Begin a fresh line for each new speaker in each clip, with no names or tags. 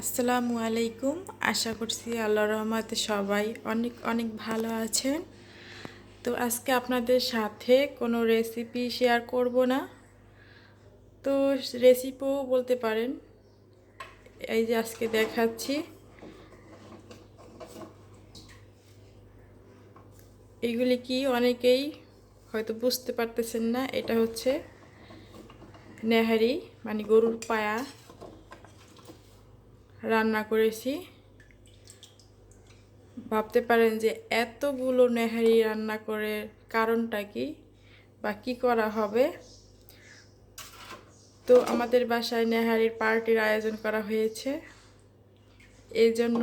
আসসালামু আলাইকুম। আশা করছি আল্লাহ রহমতে সবাই অনেক অনেক ভালো আছেন। তো আজকে আপনাদের সাথে কোনো রেসিপি শেয়ার করব না। তো রেসিপিও বলতে পারেন। এই যে আজকে দেখাচ্ছি। এগুলি কি অনেকেই হয়তো বুঝতে পারতেছেন না। এটা হচ্ছে নেহারি মানে গরুর পায়া। রান্না করেছি। ভাবতে পারেন যে এতগুলো নেহারি রান্না করে কারণটা কি বা কী করা হবে? তো আমাদের বাসায় নেহারির পার্টির আয়োজন করা হয়েছে। এই জন্য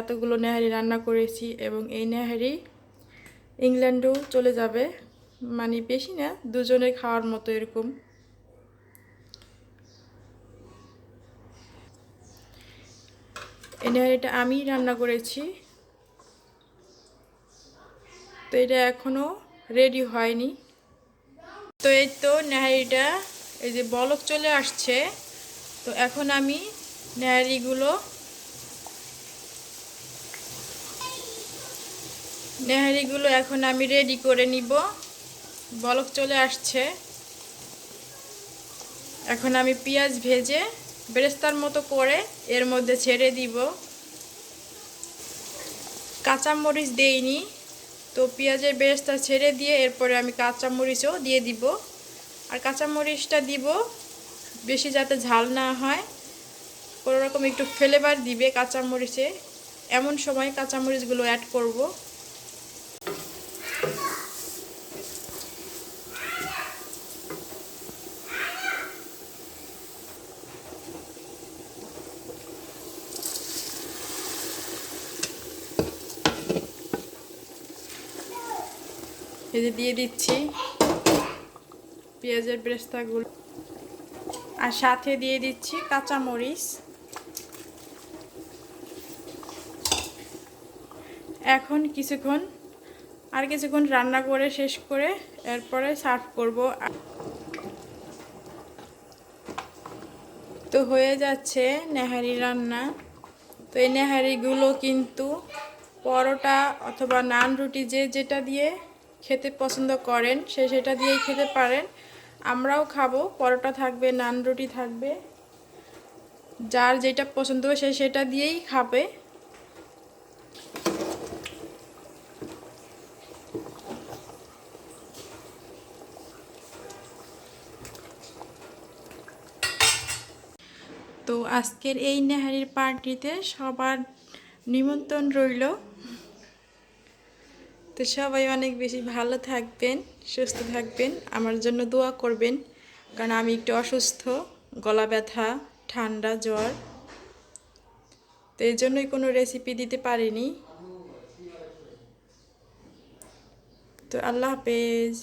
এতগুলো নেহারি রান্না করেছি এবং এই নেহারি ইংল্যান্ডেও চলে যাবে। মানে বেশি না দুজনে খাওয়ার মতো এরকম। এই নেহারিটা আমি রান্না করেছি। তো এটা এখনও রেডি হয়নি। তো এই তো নেহারিটা এই যে বলক চলে আসছে। তো এখন আমি নেহারিগুলো নেহারিগুলো এখন আমি রেডি করে নিব। বলক চলে আসছে। এখন আমি পেঁয়াজ ভেজে বেরেস্তার মতো করে এর মধ্যে ছেড়ে দিব। কাঁচামরিচ দেইনি, তো পেঁয়াজের বেরেস্তা ছেড়ে দিয়ে এরপরে আমি কাঁচামরিচও দিয়ে দিব। আর কাঁচামরিচটা দিব বেশি যাতে ঝাল না হয়, কোনো রকম একটু ফ্লেভার দিবে কাঁচামরিচে। এমন সময় কাঁচামরিচগুলো অ্যাড করব। এই যে দিয়ে দিচ্ছি পেঁয়াজের ব্রেস্তাগুলো। আর সাথে দিয়ে দিচ্ছি কাঁচামরিচ। এখন কিছুক্ষণ আর কিছুক্ষণ রান্না করে শেষ করে এরপরে সার্ভ করব। তো হয়ে যাচ্ছে নেহারি রান্না। তো এই নেহারিগুলো কিন্তু পরোটা অথবা নান রুটি যে যেটা দিয়ে খেতে পছন্দ করেন, সে সেটা দিয়েই খেতে পারেন। আমরাও খাব, পরোটা থাকবে, নান রুটি থাকবে। যার যেটা পছন্দ সে সেটা দিয়েই খাবে। তো আজকের এই নেহারির পার্টিতে সবার নিমন্ত্রণ রইল। তো সবাই অনেক বেশি ভালো থাকবেন, সুস্থ থাকবেন। আমার জন্য দোয়া করবেন, কারণ আমি একটু অসুস্থ, গলা ব্যথা, ঠান্ডা, জ্বর। তো এই জন্যই কোনো রেসিপি দিতে পারিনি। তো আল্লাহ হাফেজ।